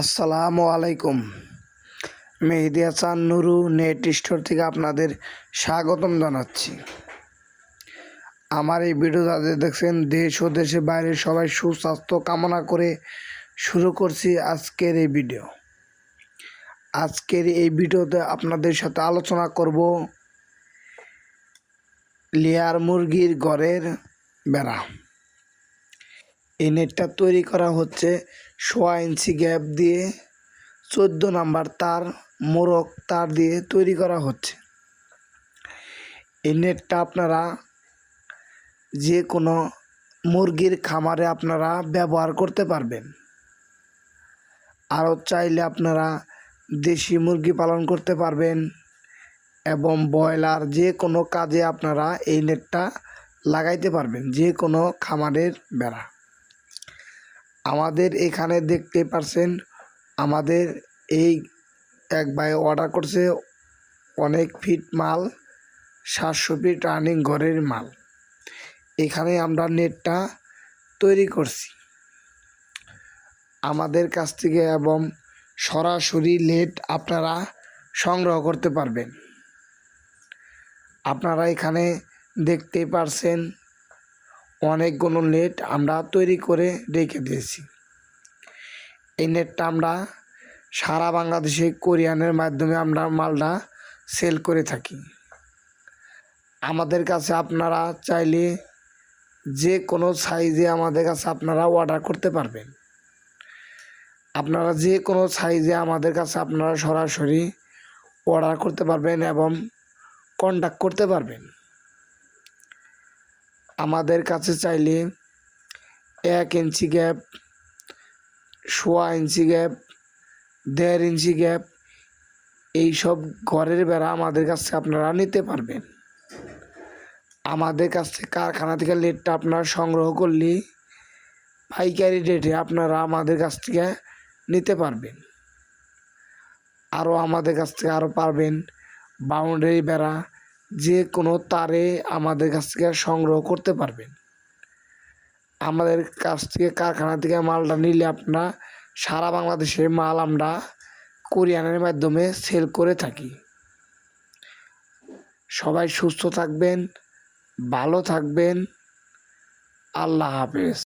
আসসালামু আলাইকুম। Mehedi Hasan Nuru net store থেকে আপনাদের স্বাগতম জানাচ্ছি। আমার এই ভিডিও যাদের দেখছেন, দেশ ও দেশের বাইরে সবাই সুস্বাস্থ্য কামনা করে শুরু করছি আজকের এই ভিডিও। আজকের এই ভিডিওতে আপনাদের সাথে আলোচনা করব লেয়ার মুরগির ঘরের বেড়া। এই নেটটা তৈরি করা হচ্ছে সোয়া ইঞ্চি গ্যাপ দিয়ে চোদ্দ নাম্বার তার, মোরগ তার দিয়ে তৈরি করা হচ্ছে। এই নেটটা আপনারা যে কোনো মুরগির খামারে আপনারা ব্যবহার করতে পারবেন। আরও চাইলে আপনারা দেশি মুরগি পালন করতে পারবেন এবং ব্রয়লার যে কোনো কাজে আপনারা এই নেটটা লাগাইতে পারবেন, যে কোনো খামারের বেড়া। আমাদের এখানে দেখতে পারছেন, আমাদের এই এক ভাই অর্ডার করছে অনেক ফিট মাল, সাতশো ফিট রানিং ঘরের মাল। এখানে আমরা নেটটা তৈরি করছি। আমাদের কাছ থেকে এবং সরাসরি নেট আপনারা সংগ্রহ করতে পারবেন। আপনারা এখানে দেখতে পারছেন অনেকগুলো নেট আমরা তৈরি করে রেখে দিয়েছি। এই নেটটা আমরা সারা বাংলাদেশে কোরিয়ানের মাধ্যমে আমরা মালটা সেল করে থাকি। আমাদের কাছে আপনারা চাইলে যে কোনো সাইজে আমাদের কাছে আপনারা অর্ডার করতে পারবেন। আপনারা যে কোনো সাইজে আমাদের কাছে আপনারা সরাসরি অর্ডার করতে পারবেন এবং কন্ট্যাক্ট করতে পারবেন। আমাদের কাছে চাইলে এক ইঞ্চি গ্যাপ সোয়া ইঞ্চি গ্যাপ দেড় ইঞ্চি গ্যাপ এইসব ঘরের বেড়া আমাদের কাছে আপনারা নিতে পারবেন। আমাদের কাছ থেকে কারখানা থেকে লেটটা আপনারা সংগ্রহ করলে পাইকারি রেটে আপনারা আমাদের কাছ থেকে নিতে পারবেন। আরও আমাদের কাছ থেকে আরও পারবেন। বাউন্ডারি বেড়া যে কোনো তারে আমাদের কাছ থেকে সংগ্রহ করতে পারবেন। আমাদের কাছ থেকে কারখানা থেকে মালটা নিলে আপনারা সারা বাংলাদেশে মাল আমরা কোরিয়ানের মাধ্যমে সেল করে থাকি। সবাই সুস্থ থাকবেন, ভালো থাকবেন। আল্লাহ হাফেজ।